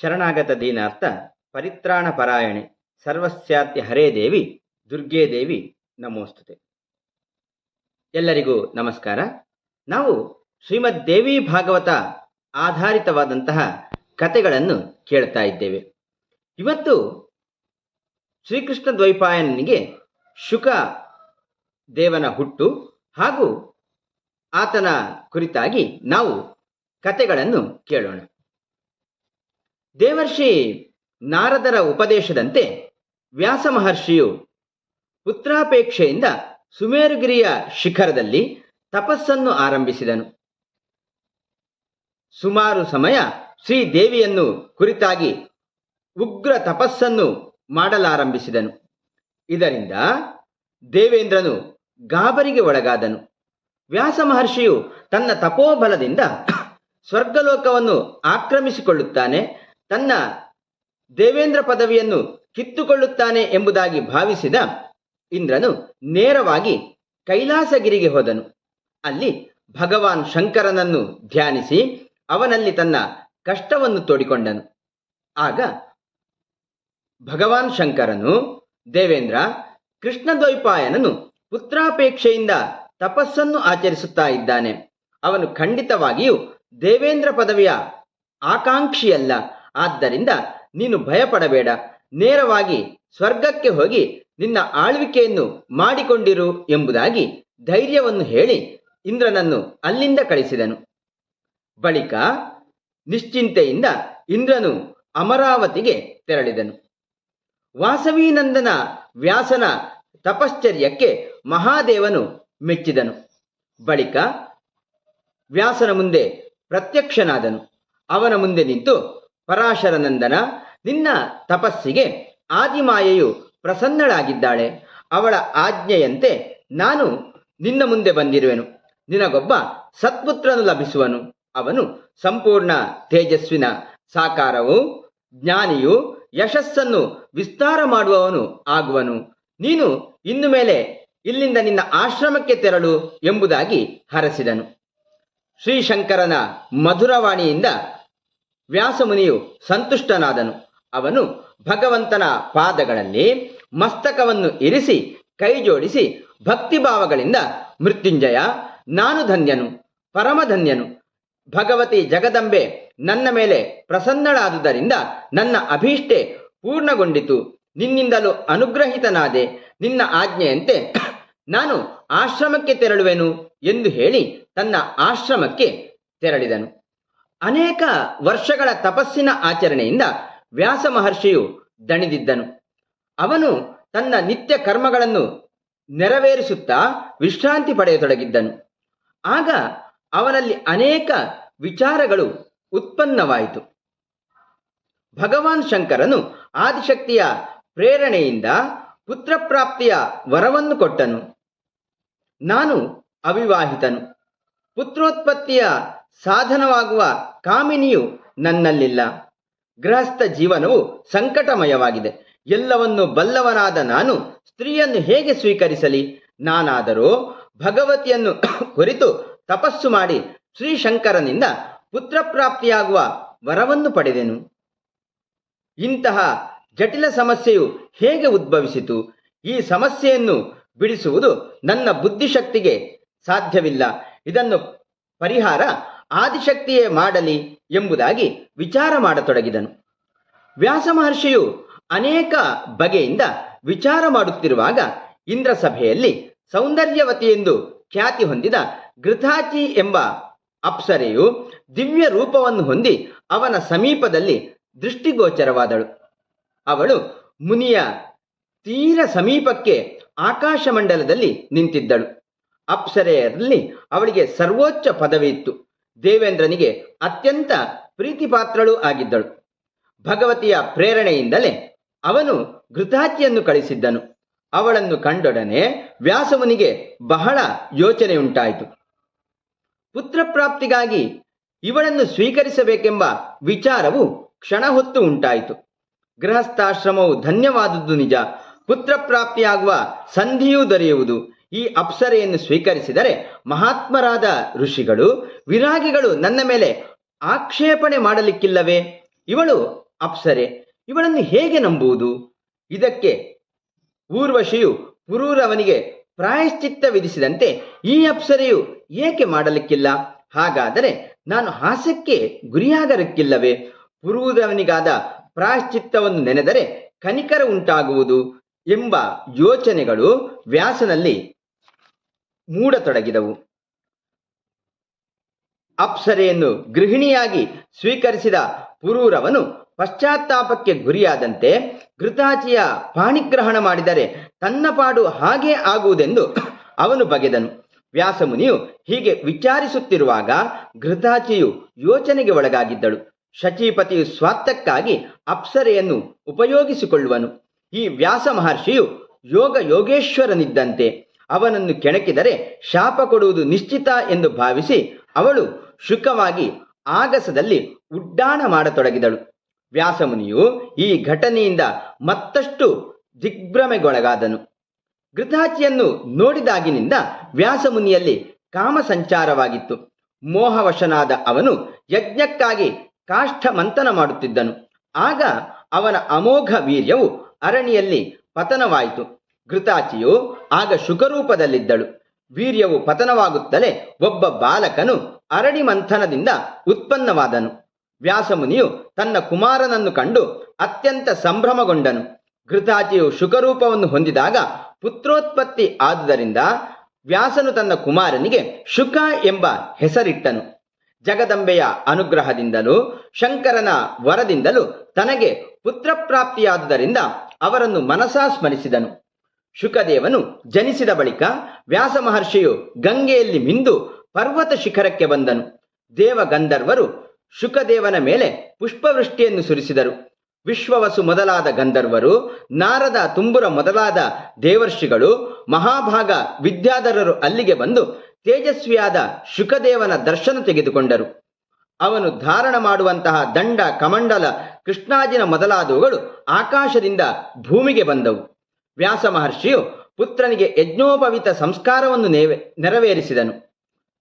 ಶರಣಾಗತ ದೀನಾರ್ಥ ಪರಿತ್ರಾಣ ಪರಾಯಣೆ ಸರ್ವಸ್ಯಾತ್ಯ ಹರೇ ದೇವಿ, ದುರ್ಗೇ ದೇವಿ ನಮೋಸ್ತುತೆ. ಎಲ್ಲರಿಗೂ ನಮಸ್ಕಾರ. ನಾವು ಶ್ರೀಮದ್ ದೇವಿ ಭಾಗವತ ಆಧಾರಿತವಾದಂತಹ ಕತೆಗಳನ್ನು ಕೇಳ್ತಾ ಇದ್ದೇವೆ. ಇವತ್ತು ಶ್ರೀಕೃಷ್ಣ ದ್ವೈಪಾಯನಿಗೆ ಶುಕ ದೇವನ ಹುಟ್ಟು ಹಾಗೂ ಆತನ ಕುರಿತಾಗಿ ನಾವು ಕತೆಗಳನ್ನು ಕೇಳೋಣ. ದೇವರ್ಷಿ ನಾರದರ ಉಪದೇಶದಂತೆ ವ್ಯಾಸ ಮಹರ್ಷಿಯು ಪುತ್ರಾಪೇಕ್ಷೆಯಿಂದ ಸುಮೇರುಗಿರಿಯ ಶಿಖರದಲ್ಲಿ ತಪಸ್ಸನ್ನು ಆರಂಭಿಸಿದನು. ಸುಮಾರು ಸಮಯ ಶ್ರೀದೇವಿಯನ್ನು ಕುರಿತಾಗಿ ಉಗ್ರ ತಪಸ್ಸನ್ನು ಮಾಡಲಾರಂಭಿಸಿದನು. ಇದರಿಂದ ದೇವೇಂದ್ರನು ಗಾಬರಿಗೆ ಒಳಗಾದನು. ವ್ಯಾಸ ಮಹರ್ಷಿಯು ತನ್ನ ತಪೋಬಲದಿಂದ ಸ್ವರ್ಗಲೋಕವನ್ನು ಆಕ್ರಮಿಸಿಕೊಳ್ಳುತ್ತಾನೆ. ತನ್ನ ದೇವೇಂದ್ರ ಪದವಿಯನ್ನು ಕಿತ್ತುಕೊಳ್ಳುತ್ತಾನೆ ಎಂಬುದಾಗಿ ಭಾವಿಸಿದ ಇಂದ್ರನು ನೇರವಾಗಿ ಕೈಲಾಸಗಿರಿಗೆ ಹೋದನು. ಅಲ್ಲಿ ಭಗವಾನ್ ಶಂಕರನನ್ನು ಧ್ಯಾನಿಸಿ ಅವನಲ್ಲಿ ತನ್ನ ಕಷ್ಟವನ್ನು ತೋಡಿಕೊಂಡನು. ಆಗ ಭಗವಾನ್ ಶಂಕರನು, ದೇವೇಂದ್ರ, ಕೃಷ್ಣದ್ವೈಪಾಯನನು ಪುತ್ರಾಪೇಕ್ಷೆಯಿಂದ ತಪಸ್ಸನ್ನು ಆಚರಿಸುತ್ತಾ ಇದ್ದಾನೆ. ಅವನು ಖಂಡಿತವಾಗಿಯೂ ದೇವೇಂದ್ರ ಪದವಿಯ ಆಕಾಂಕ್ಷಿಯಲ್ಲ. ಆದ್ದರಿಂದ ನೀನು ಭಯಪಡಬೇಡ. ನೇರವಾಗಿ ಸ್ವರ್ಗಕ್ಕೆ ಹೋಗಿ ನಿನ್ನ ಆಳ್ವಿಕೆಯನ್ನು ಮಾಡಿಕೊಂಡಿರು ಎಂಬುದಾಗಿ ಧೈರ್ಯವನ್ನು ಹೇಳಿ ಇಂದ್ರನನ್ನು ಅಲ್ಲಿಂದ ಕಳಿಸಿದನು. ಬಳಿಕ ನಿಶ್ಚಿಂತೆಯಿಂದ ಇಂದ್ರನು ಅಮರಾವತಿಗೆ ತೆರಳಿದನು. ವಾಸವೀನಂದನ ವ್ಯಾಸನ ತಪಶ್ಚರ್ಯಕ್ಕೆ ಮಹಾದೇವನು ಮೆಚ್ಚಿದನು. ಬಳಿಕ ವ್ಯಾಸನ ಮುಂದೆ ಪ್ರತ್ಯಕ್ಷನಾದನು. ಅವನ ಮುಂದೆ ನಿಂತು ಪರಾಶರನಂದನ ನಿನ್ನ ತಪಸ್ಸಿಗೆ ಆದಿಮಾಯೆಯು ಪ್ರಸನ್ನಳಾಗಿದ್ದಾಳೆ. ಅವಳ ಆಜ್ಞೆಯಂತೆ ನಾನು ನಿನ್ನ ಮುಂದೆ ಬಂದಿರುವೆನು. ನಿನಗೊಬ್ಬ ಸತ್ಪುತ್ರನು ಲಭಿಸುವನು. ಅವನು ಸಂಪೂರ್ಣ ತೇಜಸ್ವಿನ ಸಾಕಾರವು ಜ್ಞಾನಿಯು ಯಶಸ್ಸನ್ನು ವಿಸ್ತಾರ ಮಾಡುವವನು ಆಗುವನು. ನೀನು ಇನ್ನು ಮೇಲೆ ಇಲ್ಲಿಂದ ನಿನ್ನ ಆಶ್ರಮಕ್ಕೆ ತೆರಳು ಎಂಬುದಾಗಿ ಹರಸಿದನು. ಶ್ರೀಶಂಕರನ ಮಧುರವಾಣಿಯಿಂದ ವ್ಯಾಸಮುನಿಯು ಸಂತುಷ್ಟನಾದನು. ಅವನು ಭಗವಂತನ ಪಾದಗಳಲ್ಲಿ ಮಸ್ತಕವನ್ನು ಇರಿಸಿ ಕೈ ಜೋಡಿಸಿ ಭಕ್ತಿಭಾವಗಳಿಂದ ಮೃತ್ಯುಂಜಯ, ನಾನು ಧನ್ಯನು, ಪರಮಧನ್ಯನು, ಭಗವತಿ ಜಗದಂಬೆ, ನನ್ನ ಮೇಲೆ ಪ್ರಸನ್ನಳಾದುದರಿಂದ ನನ್ನ ಅಭೀಷ್ಟೆ ಪೂರ್ಣಗೊಂಡಿತು. ನಿನ್ನಿಂದಲೂ ಅನುಗ್ರಹಿತನಾದೆ. ನಿನ್ನ ಆಜ್ಞೆಯಂತೆ ನಾನು ಆಶ್ರಮಕ್ಕೆ ತೆರಳುವೆನು ಎಂದು ಹೇಳಿ ತನ್ನ ಆಶ್ರಮಕ್ಕೆ ತೆರಳಿದನು. ಅನೇಕ ವರ್ಷಗಳ ತಪಸ್ಸಿನ ಆಚರಣೆಯಿಂದ ವ್ಯಾಸ ಮಹರ್ಷಿಯು ದಣಿದಿದ್ದನು. ಅವನು ತನ್ನ ನಿತ್ಯ ಕರ್ಮಗಳನ್ನು ನೆರವೇರಿಸುತ್ತಾ ವಿಶ್ರಾಂತಿ ಪಡೆಯತೊಡಗಿದ್ದನು. ಆಗ ಅವನಲ್ಲಿ ಅನೇಕ ವಿಚಾರಗಳು ಉತ್ಪನ್ನವಾಯಿತು. ಭಗವಾನ್ ಶಂಕರನು ಆದಿಶಕ್ತಿಯ ಪ್ರೇರಣೆಯಿಂದ ಪುತ್ರಪ್ರಾಪ್ತಿಯ ವರವನ್ನು ಕೊಟ್ಟನು. ನಾನು ಅವಿವಾಹಿತನು. ಪುತ್ರೋತ್ಪತ್ತಿಯ ಸಾಧನವಾಗುವ ಕಾಮಿನಿಯು ನನ್ನಲ್ಲಿಲ್ಲ. ಗೃಹಸ್ಥ ಜೀವನವು ಸಂಕಟಮಯವಾಗಿದೆ. ಎಲ್ಲವನ್ನು ಬಲ್ಲವನಾದ ನಾನು ಸ್ತ್ರೀಯನ್ನು ಹೇಗೆ ಸ್ವೀಕರಿಸಲಿ? ನಾನಾದರೂ ಭಗವತಿಯನ್ನು ಕುರಿತು ತಪಸ್ಸು ಮಾಡಿ ಶ್ರೀಶಂಕರನಿಂದ ಪುತ್ರಪ್ರಾಪ್ತಿಯಾಗುವ ವರವನ್ನು ಪಡೆದೆನು. ಇಂತಹ ಜಟಿಲ ಸಮಸ್ಯೆಯು ಹೇಗೆ ಉದ್ಭವಿಸಿತು? ಈ ಸಮಸ್ಯೆಯನ್ನು ಬಿಡಿಸುವುದು ನನ್ನ ಬುದ್ಧಿಶಕ್ತಿಗೆ ಸಾಧ್ಯವಿಲ್ಲ. ಇದನ್ನು ಪರಿಹಾರ ಆದಿಶಕ್ತಿಯೇ ಮಾಡಲಿ ಎಂಬುದಾಗಿ ವಿಚಾರ ಮಾಡತೊಡಗಿದನು. ವ್ಯಾಸ ಮಹರ್ಷಿಯು ಅನೇಕ ಬಗೆಯಿಂದ ವಿಚಾರ ಮಾಡುತ್ತಿರುವಾಗ ಇಂದ್ರ ಸಭೆಯಲ್ಲಿ ಸೌಂದರ್ಯವತಿ ಎಂದು ಖ್ಯಾತಿ ಹೊಂದಿದ ಘೃತಾಚಿ ಎಂಬ ಅಪ್ಸರೆಯು ದಿವ್ಯ ರೂಪವನ್ನು ಹೊಂದಿ ಅವನ ಸಮೀಪದಲ್ಲಿ ದೃಷ್ಟಿಗೋಚರವಾದಳು. ಅವಳು ಮುನಿಯ ತೀರ ಸಮೀಪಕ್ಕೆ ಆಕಾಶಮಂಡಲದಲ್ಲಿ ನಿಂತಿದ್ದಳು. ಅಪ್ಸರೆಯಲ್ಲಿ ಅವಳಿಗೆ ಸರ್ವೋಚ್ಚ ಪದವಿ ಇತ್ತು ದೇವೇಂದ್ರನಿಗೆ ಅತ್ಯಂತ ಪ್ರೀತಿಪಾತ್ರಳೂ ಆಗಿದ್ದಳು. ಭಗವತಿಯ ಪ್ರೇರಣೆಯಿಂದಲೇ ಅವನು ಘೃತಾಚಿಯನ್ನು ಕಳಿಸಿದ್ದನು. ಅವಳನ್ನು ಕಂಡೊಡನೆ ವ್ಯಾಸಮುನಿಗೆ ಬಹಳ ಯೋಚನೆಯುಂಟಾಯಿತು. ಪುತ್ರಪ್ರಾಪ್ತಿಗಾಗಿ ಇವಳನ್ನು ಸ್ವೀಕರಿಸಬೇಕೆಂಬ ವಿಚಾರವು ಕ್ಷಣ ಹೊತ್ತು ಉಂಟಾಯಿತು. ಗೃಹಸ್ಥಾಶ್ರಮವು ಧನ್ಯವಾದದ್ದು ನಿಜ. ಪುತ್ರಪ್ರಾಪ್ತಿಯಾಗುವ ಸಂಧಿಯೂ ದೊರೆಯುವುದು. ಈ ಅಪ್ಸರೆಯನ್ನು ಸ್ವೀಕರಿಸಿದರೆ ಮಹಾತ್ಮರಾದ ಋಷಿಗಳು, ವಿರಾಗಿಗಳು ನನ್ನ ಮೇಲೆ ಆಕ್ಷೇಪಣೆ ಮಾಡಲಿಕ್ಕಿಲ್ಲವೇ? ಇವಳು ಅಪ್ಸರೆ, ಇವಳನ್ನು ಹೇಗೆ ನಂಬುವುದು? ಇದಕ್ಕೆ ಊರ್ವಶಿಯು ಪುರೂರವನಿಗೆ ಪ್ರಾಯಶ್ಚಿತ್ತ ವಿಧಿಸಿದಂತೆ ಈ ಅಪ್ಸರೆಯು ಏಕೆ ಮಾಡಲಿಕ್ಕಿಲ್ಲ? ಹಾಗಾದರೆ ನಾನು ಹಾಸ್ಯಕ್ಕೆ ಗುರಿಯಾಗಲಿಕ್ಕಿಲ್ಲವೇ? ಪುರೂರವನಿಗಾದ ಪ್ರಾಯಶ್ಚಿತ್ತವನ್ನು ನೆನೆದರೆ ಕನಿಕರ ಉಂಟಾಗುವುದು ಎಂಬ ಯೋಚನೆಗಳು ವ್ಯಾಸನಲ್ಲಿ ಮೂಡತೊಡಗಿದವು. ಅಪ್ಸರೆಯನ್ನು ಗೃಹಿಣಿಯಾಗಿ ಸ್ವೀಕರಿಸಿದ ಪುರೂರವನು ಪಶ್ಚಾತ್ತಾಪಕ್ಕೆ ಗುರಿಯಾದಂತೆ ಘೃತಾಚಿಯ ಪಾಣಿಗ್ರಹಣ ಮಾಡಿದರೆ ತನ್ನ ಪಾಡು ಹಾಗೇ ಆಗುವುದೆಂದು ಅವನು ಬಗೆದನು. ವ್ಯಾಸಮುನಿಯು ಹೀಗೆ ವಿಚಾರಿಸುತ್ತಿರುವಾಗ ಘೃತಾಚಿಯು ಯೋಚನೆಗೆ ಒಳಗಾಗಿದ್ದಳು. ಶಚೀಪತಿಯು ಸ್ವಾರ್ಥಕ್ಕಾಗಿ ಅಪ್ಸರೆಯನ್ನು ಉಪಯೋಗಿಸಿಕೊಳ್ಳುವನು. ಈ ವ್ಯಾಸ ಮಹರ್ಷಿಯು ಯೋಗ ಯೋಗೇಶ್ವರನಿದ್ದಂತೆ ಅವನನ್ನು ಕೆಣಕಿದರೆ ಶಾಪ ಕೊಡುವುದು ನಿಶ್ಚಿತ ಎಂದು ಭಾವಿಸಿ ಅವಳು ಶುಕವಾಗಿ ಆಗಸದಲ್ಲಿ ಉಡ್ಡಾಣ ಮಾಡತೊಡಗಿದಳು. ವ್ಯಾಸಮುನಿಯು ಈ ಘಟನೆಯಿಂದ ಮತ್ತಷ್ಟು ದಿಗ್ಭ್ರಮೆಗೊಳಗಾದನು. ಘೃತಾಚಿಯನ್ನು ನೋಡಿದಾಗಿನಿಂದ ವ್ಯಾಸಮುನಿಯಲ್ಲಿ ಕಾಮ ಸಂಚಾರವಾಗಿತ್ತು ಮೋಹವಶನಾದ ಅವನು ಯಜ್ಞಕ್ಕಾಗಿ ಕಾಷ್ಠ ಮಂಥನ ಮಾಡುತ್ತಿದ್ದನು. ಆಗ ಅವನ ಅಮೋಘ ವೀರ್ಯವು ಅರಣಿಯಲ್ಲಿ ಪತನವಾಯಿತು. ಘೃತಾಚಿಯು ಆಗ ಶುಕರೂಪದಲ್ಲಿದ್ದಳು. ವೀರ್ಯವು ಪತನವಾಗುತ್ತಲೇ ಒಬ್ಬ ಬಾಲಕನು ಅರಣಿ ಮಂಥನದಿಂದ ಉತ್ಪನ್ನವಾದನು. ವ್ಯಾಸಮುನಿಯು ತನ್ನ ಕುಮಾರನನ್ನು ಕಂಡು ಅತ್ಯಂತ ಸಂಭ್ರಮಗೊಂಡನು. ಘೃತಾಚಿಯು ಶುಕರೂಪವನ್ನು ಹೊಂದಿದಾಗ ಪುತ್ರೋತ್ಪತ್ತಿ ಆದುದರಿಂದ ವ್ಯಾಸನು ತನ್ನ ಕುಮಾರನಿಗೆ ಶುಕ ಎಂಬ ಹೆಸರಿಟ್ಟನು. ಜಗದಂಬೆಯ ಅನುಗ್ರಹದಿಂದಲೂ ಶಂಕರನ ವರದಿಂದಲೂ ತನಗೆ ಪುತ್ರಪ್ರಾಪ್ತಿಯಾದುದರಿಂದ ಅವರನ್ನು ಮನಸಾ ಸ್ಮರಿಸಿದನು. ಶುಕದೇವನು ಜನಿಸಿದ ಬಳಿಕ ವ್ಯಾಸ ಮಹರ್ಷಿಯು ಗಂಗೆಯಲ್ಲಿ ಮಿಂದು ಪರ್ವತ ಶಿಖರಕ್ಕೆ ಬಂದನು. ದೇವ ಗಂಧರ್ವರು ಶುಕದೇವನ ಮೇಲೆ ಪುಷ್ಪವೃಷ್ಟಿಯನ್ನು ಸುರಿಸಿದರು. ವಿಶ್ವವಸು ಮೊದಲಾದ ಗಂಧರ್ವರು, ನಾರದ ತುಂಬುರ ಮೊದಲಾದ ದೇವರ್ಷಿಗಳು, ಮಹಾಭಾಗ ವಿದ್ಯಾಧರರು ಅಲ್ಲಿಗೆ ಬಂದು ತೇಜಸ್ವಿಯಾದ ಶುಕದೇವನ ದರ್ಶನ ತೆಗೆದುಕೊಂಡರು. ಅವನು ಧಾರಣ ಮಾಡುವಂತಹ ದಂಡ ಕಮಂಡಲ ಕೃಷ್ಣಾಜಿನ ಮೊದಲಾದವುಗಳು ಆಕಾಶದಿಂದ ಭೂಮಿಗೆ ಬಂದವು. ವ್ಯಾಸ ಮಹರ್ಷಿಯು ಪುತ್ರನಿಗೆ ಯಜ್ಞೋಪವಿತ ಸಂಸ್ಕಾರವನ್ನು ನೆರವೇರಿಸಿದನು.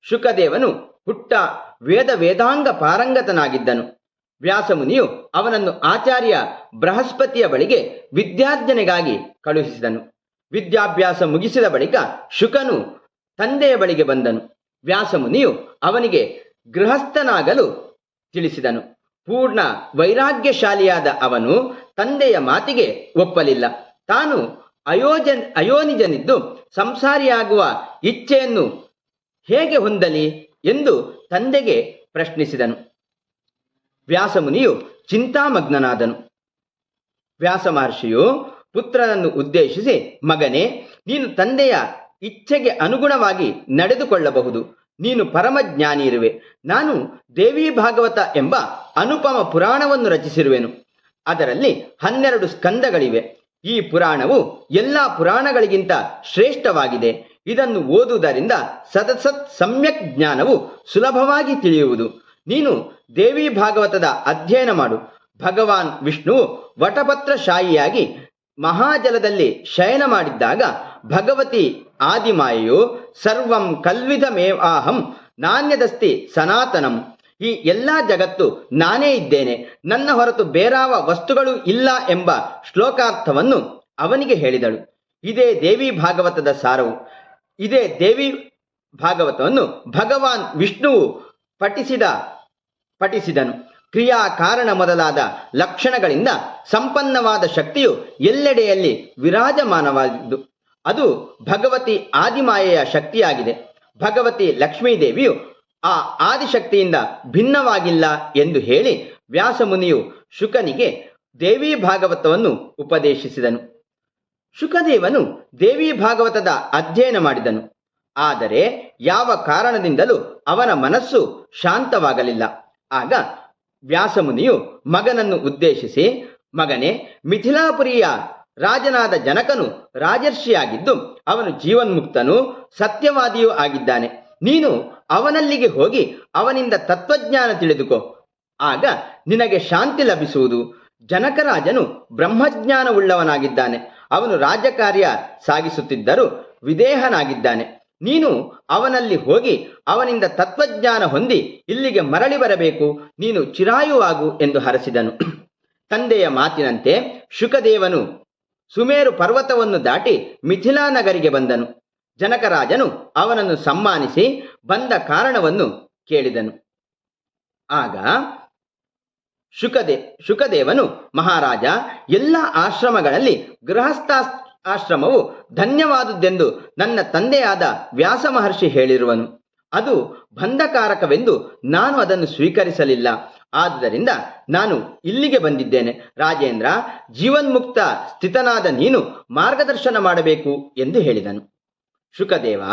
ಶುಕದೇವನು ಹುಟ್ಟ ವೇದ ವೇದಾಂಗ ಪಾರಂಗತನಾಗಿದ್ದನು. ವ್ಯಾಸಮುನಿಯು ಅವನನ್ನು ಆಚಾರ್ಯ ಬೃಹಸ್ಪತಿಯ ಬಳಿಗೆ ವಿದ್ಯಾರ್ಜನೆಗಾಗಿ ಕಳುಹಿಸಿದನು. ವಿದ್ಯಾಭ್ಯಾಸ ಮುಗಿಸಿದ ಬಳಿಕ ಶುಕನು ತಂದೆಯ ಬಳಿಗೆ ಬಂದನು. ವ್ಯಾಸಮುನಿಯು ಅವನಿಗೆ ಗೃಹಸ್ಥನಾಗಲು ತಿಳಿಸಿದನು. ಪೂರ್ಣ ವೈರಾಗ್ಯಶಾಲಿಯಾದ ಅವನು ತಂದೆಯ ಮಾತಿಗೆ ಒಪ್ಪಲಿಲ್ಲ. ತಾನು ಅಯೋಜನ್ ಅಯೋನಿಜನಿದ್ದು ಸಂಸಾರಿಯಾಗುವ ಇಚ್ಛೆಯನ್ನು ಹೇಗೆ ಹೊಂದಲಿ ಎಂದು ತಂದೆಗೆ ಪ್ರಶ್ನಿಸಿದನು. ವ್ಯಾಸಮುನಿಯು ಚಿಂತಾಮಗ್ನನಾದನು. ವ್ಯಾಸ ಮಹರ್ಷಿಯು ಪುತ್ರನನ್ನು ಉದ್ದೇಶಿಸಿ, ಮಗನೇ, ನೀನು ತಂದೆಯ ಇಚ್ಛೆಗೆ ಅನುಗುಣವಾಗಿ ನಡೆದುಕೊಳ್ಳಬಹುದು. ನೀನು ಪರಮಜ್ಞಾನಿ ಇರುವೆ ನಾನು ದೇವಿ ಭಾಗವತ ಎಂಬ ಅನುಪಮ ಪುರಾಣವನ್ನು ರಚಿಸಿರುವೆನು. ಅದರಲ್ಲಿ ಹನ್ನೆರಡು ಸ್ಕಂದಗಳಿವೆ. ಈ ಪುರಾಣವು ಎಲ್ಲ ಪುರಾಣಗಳಿಗಿಂತ ಶ್ರೇಷ್ಠವಾಗಿದೆ. ಇದನ್ನು ಓದುವುದರಿಂದ ಸದಸತ್ ಸಮ್ಯಕ್ ಜ್ಞಾನವು ಸುಲಭವಾಗಿ ತಿಳಿಯುವುದು. ನೀನು ದೇವಿ ಭಾಗವತದ ಅಧ್ಯಯನ ಮಾಡು. ಭಗವಾನ್ ವಿಷ್ಣುವು ವಟಪತ್ರಶಾಹಿಯಾಗಿ ಮಹಾಜಲದಲ್ಲಿ ಶಯನ ಮಾಡಿದ್ದಾಗ ಭಗವತಿ ಆದಿಮಾಯೆಯು ಸರ್ವಂ ಕಲ್ವಿಧಮೇವಾಹಂ ನಾಣ್ಯದಸ್ತಿ ಸನಾತನಂ. ಈ ಎಲ್ಲ ಜಗತ್ತು ನಾನೇ ಇದ್ದೇನೆ. ನನ್ನ ಹೊರತು ಬೇರಾವ ವಸ್ತುಗಳು ಇಲ್ಲ ಎಂಬ ಶ್ಲೋಕಾರ್ಥವನ್ನು ಅವನಿಗೆ ಹೇಳಿದಳು. ಇದೇ ದೇವಿ ಭಾಗವತದ ಸಾರವು. ಇದೇ ದೇವಿ ಭಾಗವತವನ್ನು ಭಗವಾನ್ ವಿಷ್ಣುವು ಪಠಿಸಿದ, ಪಠಿಸಿದನು. ಕ್ರಿಯಾ ಕಾರಣ ಮೊದಲಾದ ಲಕ್ಷಣಗಳಿಂದ ಸಂಪನ್ನವಾದ ಶಕ್ತಿಯು ಎಲ್ಲೆಡೆಯಲ್ಲಿ ವಿರಾಜಮಾನವಾಗಿದ್ದು ಅದು ಭಗವತಿ ಆದಿಮಾಯೆಯ ಶಕ್ತಿಯಾಗಿದೆ. ಭಗವತಿ ಲಕ್ಷ್ಮೀದೇವಿಯು ಆ ಆದಿಶಕ್ತಿಯಿಂದ ಭಿನ್ನವಾಗಿಲ್ಲ ಎಂದು ಹೇಳಿ ವ್ಯಾಸಮುನಿಯು ಶುಕನಿಗೆ ದೇವಿ ಭಾಗವತವನ್ನು ಉಪದೇಶಿಸಿದನು. ಶುಕದೇವನು ದೇವಿ ಭಾಗವತದ ಅಧ್ಯಯನ ಮಾಡಿದನು. ಆದರೆ ಯಾವ ಕಾರಣದಿಂದಲೂ ಅವನ ಮನಸ್ಸು ಶಾಂತವಾಗಲಿಲ್ಲ. ಆಗ ವ್ಯಾಸಮುನಿಯು ಮಗನನ್ನು ಉದ್ದೇಶಿಸಿ, ಮಗನೇ, ಮಿಥಿಲಾಪುರಿಯ ರಾಜನಾದ ಜನಕನು ರಾಜರ್ಷಿಯಾಗಿದ್ದು ಅವನು ಜೀವನ್ಮುಕ್ತನು ಸತ್ಯವಾದಿಯೂ ಆಗಿದ್ದಾನೆ. ನೀನು ಅವನಲ್ಲಿಗೆ ಹೋಗಿ ಅವನಿಂದ ತತ್ವಜ್ಞಾನ ತಿಳಿದುಕೋ. ಆಗ ನಿನಗೆ ಶಾಂತಿ ಲಭಿಸುವುದು. ಜನಕರಾಜನು ಬ್ರಹ್ಮಜ್ಞಾನವುಳ್ಳವನಾಗಿದ್ದಾನೆ. ಅವನು ರಾಜಕಾರ್ಯ ಸಾಗಿಸುತ್ತಿದ್ದರೂ ವಿದೇಹನಾಗಿದ್ದಾನೆ. ನೀನು ಅವನಲ್ಲಿ ಹೋಗಿ ಅವನಿಂದ ತತ್ವಜ್ಞಾನ ಹೊಂದಿ ಇಲ್ಲಿಗೆ ಮರಳಿ ಬರಬೇಕು. ನೀನು ಚಿರಾಯುವಾಗು ಎಂದು ಹರಸಿದನು. ತಂದೆಯ ಮಾತಿನಂತೆ ಶುಕದೇವನು ಸುಮೇರು ಪರ್ವತವನ್ನು ದಾಟಿ ಮಿಥಿಲಾ ನಗರಿಗೆ ಬಂದನು. ಜನಕರಾಜನು ಅವನನ್ನು ಸಮ್ಮಾನಿಸಿ ಬಂದ ಕಾರಣವನ್ನು ಕೇಳಿದನು. ಆಗ ಶುಕದೇ, ಶುಕದೇವನು ಮಹಾರಾಜ, ಎಲ್ಲ ಆಶ್ರಮಗಳಲ್ಲಿ ಗೃಹಸ್ಥ ಆಶ್ರಮವು ಧನ್ಯವಾದುದೆಂದು ನನ್ನ ತಂದೆಯಾದ ವ್ಯಾಸ ಮಹರ್ಷಿ ಹೇಳಿರುವನು. ಅದು ಬಂಧಕಾರಕವೆಂದು ನಾನು ಅದನ್ನು ಸ್ವೀಕರಿಸಲಿಲ್ಲ. ಆದುದರಿಂದ ನಾನು ಇಲ್ಲಿಗೆ ಬಂದಿದ್ದೇನೆ. ರಾಜೇಂದ್ರ, ಜೀವನ್ಮುಕ್ತ ಸ್ಥಿತನಾದ ನೀನು ಮಾರ್ಗದರ್ಶನ ಮಾಡಬೇಕು ಎಂದು ಹೇಳಿದನು. ಶುಕದೇವ,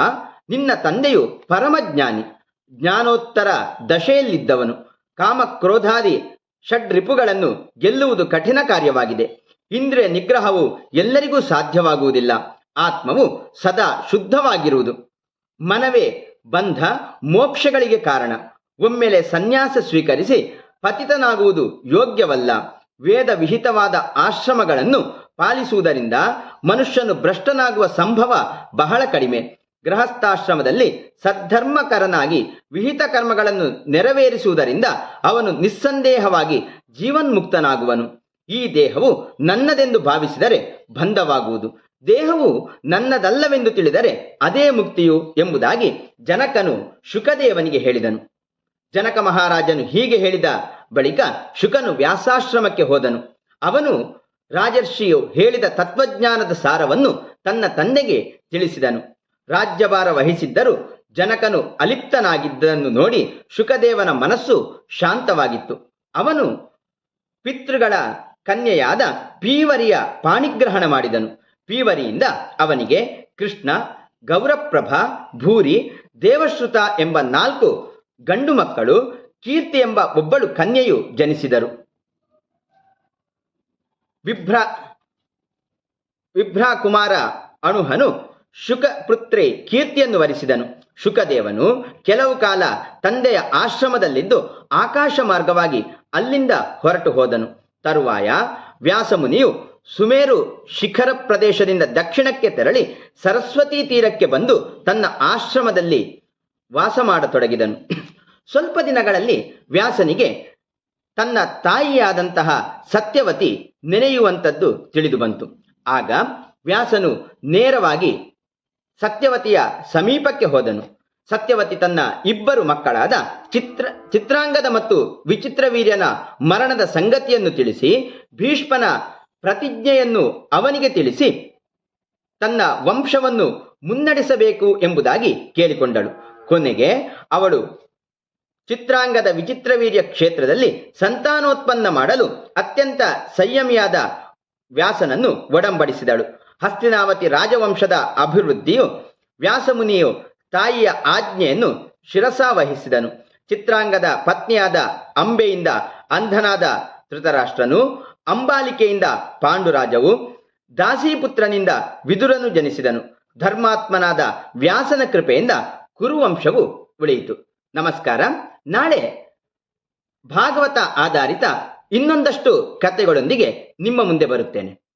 ನಿನ್ನ ತಂದೆಯು ಪರಮಜ್ಞಾನಿ. ಜ್ಞಾನೋತ್ತರ ದಶೆಯಲ್ಲಿದ್ದವನು. ಕಾಮ ಕ್ರೋಧಾದಿ ಷಡ್ರಿಪುಗಳನ್ನು ಗೆಲ್ಲುವುದು ಕಠಿಣ ಕಾರ್ಯವಾಗಿದೆ. ಇಂದ್ರಿಯ ನಿಗ್ರಹವು ಎಲ್ಲರಿಗೂ ಸಾಧ್ಯವಾಗುವುದಿಲ್ಲ. ಆತ್ಮವು ಸದಾ ಶುದ್ಧವಾಗಿರುವುದು. ಮನವೇ ಬಂಧ, ಮೋಕ್ಷಗಳಿಗೆ ಕಾರಣ. ಒಮ್ಮೆಲೆ ಸನ್ಯಾಸ ಸ್ವೀಕರಿಸಿ ಪತಿತನಾಗುವುದು ಯೋಗ್ಯವಲ್ಲ. ವೇದ ವಿಹಿತವಾದ ಆಶ್ರಮಗಳನ್ನು ಪಾಲಿಸುವುದರಿಂದ ಮನುಷ್ಯನು ಭ್ರಷ್ಟನಾಗುವ ಸಂಭವ ಬಹಳ ಕಡಿಮೆ. ಗೃಹಸ್ಥಾಶ್ರಮದಲ್ಲಿ ಸದ್ಧರ್ಮಕರನಾಗಿ ವಿಹಿತ ಕರ್ಮಗಳನ್ನು ನೆರವೇರಿಸುವುದರಿಂದ ಅವನು ನಿಸ್ಸಂದೇಹವಾಗಿ ಜೀವನ್ಮುಕ್ತನಾಗುವನು. ಈ ದೇಹವು ನನ್ನದೆಂದು ಭಾವಿಸಿದರೆ ಬಂಧವಾಗುವುದು. ದೇಹವು ನನ್ನದಲ್ಲವೆಂದು ತಿಳಿದರೆ ಅದೇ ಮುಕ್ತಿಯು ಎಂಬುದಾಗಿ ಜನಕನು ಶುಕದೇವನಿಗೆ ಹೇಳಿದನು. ಜನಕ ಮಹಾರಾಜನು ಹೀಗೆ ಹೇಳಿದ ಬಳಿಕ ಶುಕನು ವ್ಯಾಸಾಶ್ರಮಕ್ಕೆ ಹೋದನು. ಅವನು ರಾಜರ್ಷಿಯು ಹೇಳಿದ ತತ್ವಜ್ಞಾನದ ಸಾರವನ್ನು ತನ್ನ ತಂದೆಗೆ ತಿಳಿಸಿದನು. ರಾಜ್ಯಭಾರ ವಹಿಸಿದ್ದರೂ ಜನಕನು ಅಲಿಪ್ತನಾಗಿದ್ದನ್ನು ನೋಡಿ ಶುಕದೇವನ ಮನಸ್ಸು ಶಾಂತವಾಗಿತ್ತು. ಅವನು ಪಿತೃಗಳ ಕನ್ಯೆಯಾದ ಪೀವರಿಯ ಪಾಣಿಗ್ರಹಣ ಮಾಡಿದನು. ಪೀವರಿಯಿಂದ ಅವನಿಗೆ ಕೃಷ್ಣ, ಗೌರಪ್ರಭ, ಭೂರಿ, ದೇವಶ್ರುತ ಎಂಬ ನಾಲ್ಕು ಗಂಡು ಮಕ್ಕಳು ಕೀರ್ತಿ ಎಂಬ ಒಬ್ಬಳು ಕನ್ಯೆಯು ಜನಿಸಿದರು. ವಿಭ್ರ ವಿಭ್ರಾ ಕುಮಾರ ಅಣುಹನು ಶುಕ ಪುತ್ರಿ ಕೀರ್ತಿಯನ್ನು ವರಿಸಿದನು. ಶುಕದೇವನು ಕೆಲವು ಕಾಲ ತಂದೆಯ ಆಶ್ರಮದಲ್ಲಿದ್ದು ಆಕಾಶ ಮಾರ್ಗವಾಗಿ ಅಲ್ಲಿಂದ ಹೊರಟು ಹೋದನು. ತರುವಾಯ ವ್ಯಾಸಮುನಿಯು ಸುಮೇರು ಶಿಖರ ಪ್ರದೇಶದಿಂದ ದಕ್ಷಿಣಕ್ಕೆ ತೆರಳಿ ಸರಸ್ವತಿ ತೀರಕ್ಕೆ ಬಂದು ತನ್ನ ಆಶ್ರಮದಲ್ಲಿ ವಾಸ ಮಾಡತೊಡಗಿದನು. ಸ್ವಲ್ಪ ದಿನಗಳಲ್ಲಿ ವ್ಯಾಸನಿಗೆ ತನ್ನ ತಾಯಿಯಾದಂತಹ ಸತ್ಯವತಿ ನೆನೆಯುವಂಥದ್ದು ತಿಳಿದು ಬಂತು. ಆಗ ವ್ಯಾಸನು ನೇರವಾಗಿ ಸತ್ಯವತಿಯ ಸಮೀಪಕ್ಕೆ ಹೋದನು. ಸತ್ಯವತಿ ತನ್ನ ಇಬ್ಬರು ಮಕ್ಕಳಾದ ಚಿತ್ರ, ಚಿತ್ರಾಂಗದ ಮತ್ತು ವಿಚಿತ್ರವೀರ್ಯನ ಮರಣದ ಸಂಗತಿಯನ್ನು ತಿಳಿಸಿ, ಭೀಷ್ಮನ ಪ್ರತಿಜ್ಞೆಯನ್ನು ಅವನಿಗೆ ತಿಳಿಸಿ, ತನ್ನ ವಂಶವನ್ನು ಮುನ್ನಡೆಸಬೇಕು ಎಂಬುದಾಗಿ ಕೇಳಿಕೊಂಡಳು. ಕೊನೆಗೆ ಅವಳು ಚಿತ್ರಾಂಗದ ವಿಚಿತ್ರ ವೀರ್ಯ ಕ್ಷೇತ್ರದಲ್ಲಿ ಸಂತಾನೋತ್ಪನ್ನ ಮಾಡಲು ಅತ್ಯಂತ ಸಂಯಮಿಯಾದ ವ್ಯಾಸನನ್ನು ಒಡಂಬಡಿಸಿದಳು. ಹಸ್ತಿನಾವತಿ ರಾಜವಂಶದ ಅಭಿವೃದ್ಧಿಯು ವ್ಯಾಸಮುನಿಯು ತಾಯಿಯ ಆಜ್ಞೆಯನ್ನು ಶಿರಸಾವಹಿಸಿದನು. ಚಿತ್ರಾಂಗದ ಪತ್ನಿಯಾದ ಅಂಬೆಯಿಂದ ಅಂಧನಾದ ಧೃತರಾಷ್ಟ್ರನು, ಅಂಬಾಲಿಕೆಯಿಂದ ಪಾಂಡುರಾಜವು, ದಾಸಿಪುತ್ರನಿಂದ ವಿದುರನು ಜನಿಸಿದನು. ಧರ್ಮಾತ್ಮನಾದ ವ್ಯಾಸನ ಕೃಪೆಯಿಂದ ಕುರುವಂಶವು ಉಳಿಯಿತು. ನಮಸ್ಕಾರ. ನಾಳೆ ಭಾಗವತ ಆಧಾರಿತ ಇನ್ನೊಂದಷ್ಟು ಕಥೆಗಳೊಂದಿಗೆ ನಿಮ್ಮ ಮುಂದೆ ಬರುತ್ತೇನೆ.